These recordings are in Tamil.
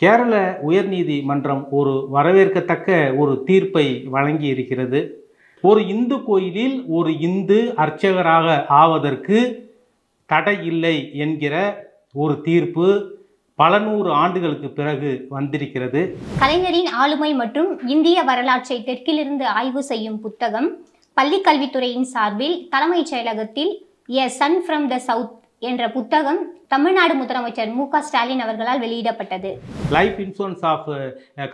கேரள உயர்நீதிமன்றம் ஒரு வரவேற்கத்தக்க ஒரு தீர்ப்பை வழங்கி இருக்கிறது ஒரு இந்து கோயிலில் ஒரு இந்து அர்ச்சகராக ஆவதற்கு தடை இல்லை என்கிற ஒரு தீர்ப்பு பல நூறு ஆண்டுகளுக்கு பிறகு வந்திருக்கிறது. கலைஞரின் ஆளுமை மற்றும் இந்திய வரலாற்றை தெற்கிலிருந்து ஆய்வு செய்யும் புத்தகம் பள்ளி கல்வித்துறையின் சார்பில் தலைமைச் செயலகத்தில் a son from the south என்ற புத்தகம் தமிழ்நாடு முதலமைச்சர் மு க ஸ்டாலின் அவர்களால் வெளியிடப்பட்டது. லைஃப் இன்சூரன்ஸ் ஆஃப்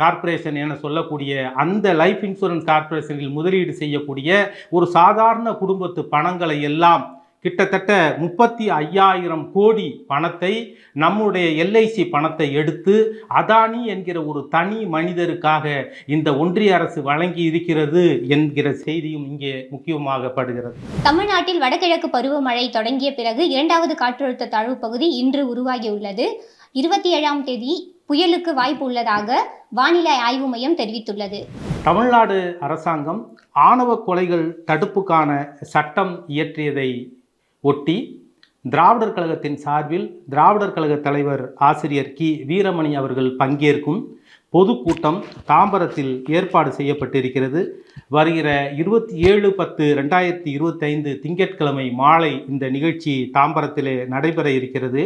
கார்ப்பரேஷன் என சொல்லக்கூடிய அந்த லைஃப் இன்சூரன்ஸ் கார்பரேஷனில் முதலீடு செய்யக்கூடிய ஒரு சாதாரண குடும்பத்து பணங்களை எல்லாம் கிட்டத்தட்ட முப்பத்தி ஐயாயிரம் கோடி பணத்தை நம்முடைய எல்ஐசி பணத்தை எடுத்து அதானி என்கிற ஒரு தனி மனிதருக்காக இந்த ஒன்றிய அரசு வழங்கி இருக்கிறது என்கிற செய்தியும் இங்கே முக்கியமாகப்படுகிறது தமிழ்நாட்டில் வடகிழக்கு பருவமழை தொடங்கிய பிறகு இரண்டாவது காற்றழுத்த தாழ்வு பகுதி இன்று உருவாகியுள்ளது. இருபத்தி ஏழாம் தேதி புயலுக்கு வாய்ப்பு உள்ளதாக வானிலை ஆய்வு மையம் தெரிவித்துள்ளது. தமிழ்நாடு அரசாங்கம் ஆணவ கொலைகள் தடுப்புக்கான சட்டம் இயற்றியதை ஒட்டி திராவிடர் கழகத்தின் சார்பில் திராவிடர் கழக தலைவர் ஆசிரியர் கி. வீரமணி அவர்கள் பங்கேற்கும் பொதுக்கூட்டம் தாம்பரத்தில் ஏற்பாடு செய்யப்பட்டிருக்கிறது. வருகிற இருபத்தி ஏழு பத்து ரெண்டாயிரத்தி இருபத்தைந்து திங்கட்கிழமை மாலை இந்த நிகழ்ச்சி தாம்பரத்திலே நடைபெற இருக்கிறது.